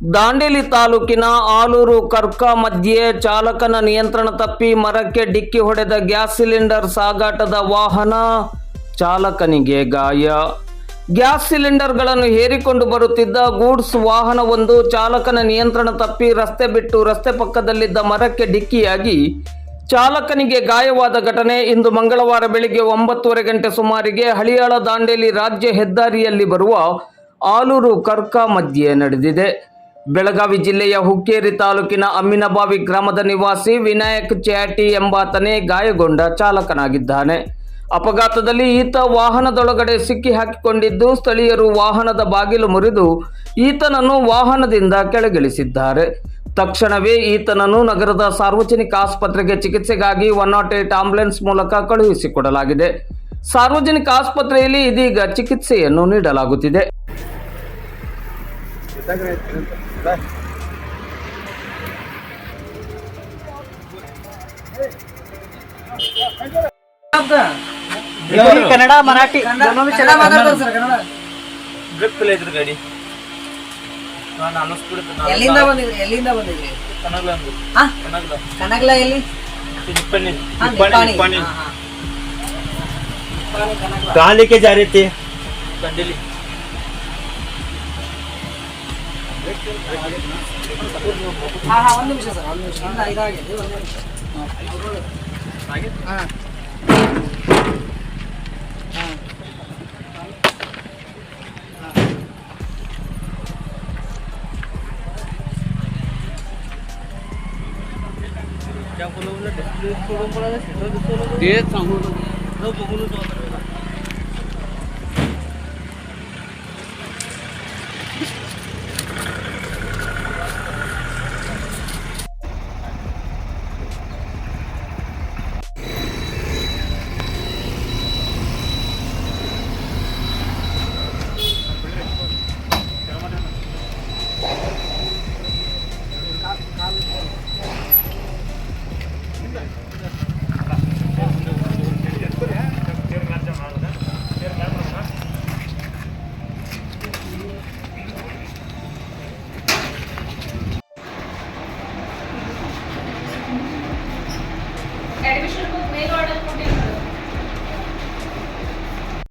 ದಾಂಡೇಲಿ ತಾಲೂಕಿನ ಆಲೂರು ಕರ್ಕ ಮಧ್ಯೆ ಚಾಲಕನ ನಿಯಂತ್ರಣ ತಪ್ಪಿ ಮರಕ್ಕೆ ಡಿಕ್ಕಿ ಹೊಡೆದ ಗ್ಯಾಸ್ ಸಿಲಿಂಡರ್ ಸಾಗಾಟದ ವಾಹನ ಚಾಲಕನಿಗೆ ಗಾಯ. ಗ್ಯಾಸ್ ಸಿಲಿಂಡರ್ಗಳನ್ನು ಹೇರಿಕೊಂಡು ಬರುತ್ತಿದ್ದ ಗೂಡ್ಸ್ ವಾಹನವೊಂದು ಚಾಲಕನ ನಿಯಂತ್ರಣ ತಪ್ಪಿ ರಸ್ತೆ ಬಿಟ್ಟು ರಸ್ತೆ ಪಕ್ಕದಲ್ಲಿದ್ದ ಮರಕ್ಕೆ ಡಿಕ್ಕಿಯಾಗಿ ಚಾಲಕನಿಗೆ ಗಾಯವಾದ ಘಟನೆ ಇಂದು ಮಂಗಳವಾರ ಬೆಳಿಗ್ಗೆ ಒಂಬತ್ತುವರೆ ಗಂಟೆ ಸುಮಾರಿಗೆ ಹಳಿಯಾಳ ದಾಂಡೇಲಿ ರಾಜ್ಯ ಹೆದ್ದಾರಿಯಲ್ಲಿ ಬರುವ ಆಲೂರು ಕರ್ಕ ಮಧ್ಯೆ ನಡೆದಿದೆ. ಬೆಳಗಾವಿ ಜಿಲ್ಲೆಯ ಹುಕ್ಕೇರಿ ತಾಲೂಕಿನ ಅಮ್ಮಿನಬಾವಿ ಗ್ರಾಮದ ನಿವಾಸಿ ವಿನಾಯಕ್ ಚ್ಯಾಟಿ ಎಂಬಾತನೇ ಗಾಯಗೊಂಡ ಚಾಲಕನಾಗಿದ್ದಾನೆ. ಅಪಘಾತದಲ್ಲಿ ಈತ ವಾಹನದೊಳಗಡೆ ಸಿಕ್ಕಿ ಹಾಕಿಕೊಂಡಿದ್ದು ಸ್ಥಳೀಯರು ವಾಹನದ ಬಾಗಿಲು ಮುರಿದು ಈತನನ್ನು ವಾಹನದಿಂದ ಕೆಳಗಿಳಿಸಿದ್ದಾರೆ. ತಕ್ಷಣವೇ ಈತನನ್ನು ನಗರದ ಸಾರ್ವಜನಿಕ ಆಸ್ಪತ್ರೆಗೆ ಚಿಕಿತ್ಸೆಗಾಗಿ ಒನ್ ನಾಟ್ ಏಟ್ ಆಂಬ್ಯುಲೆನ್ಸ್ ಮೂಲಕ ಕಳುಹಿಸಿಕೊಡಲಾಗಿದೆ. ಸಾರ್ವಜನಿಕ ಆಸ್ಪತ್ರೆಯಲ್ಲಿ ಇದೀಗ ಚಿಕಿತ್ಸೆಯನ್ನು ನೀಡಲಾಗುತ್ತಿದೆ. ಕನ್ನಡ ಮರಾಠಿ ಗಾಡಿ. ಎಲ್ಲಿಂದ ಎಲ್ಲಿಂದ ಕಾಲಿಕೆ ಜಾರಿತಿ. ಕಂಡಿಲಿ ಹಾಂ ಹಾಂ ಒಂದು ನಿಮಿಷ ಸರ್ ಒಂದು ನಿಮಿಷ ಒಂದು ಐದಾಗಿದೆ ಒಂದು ನಿಮಿಷ ಹಾಂ ते सांगू नको बघून एडमिशन को मेल ऑर्डर को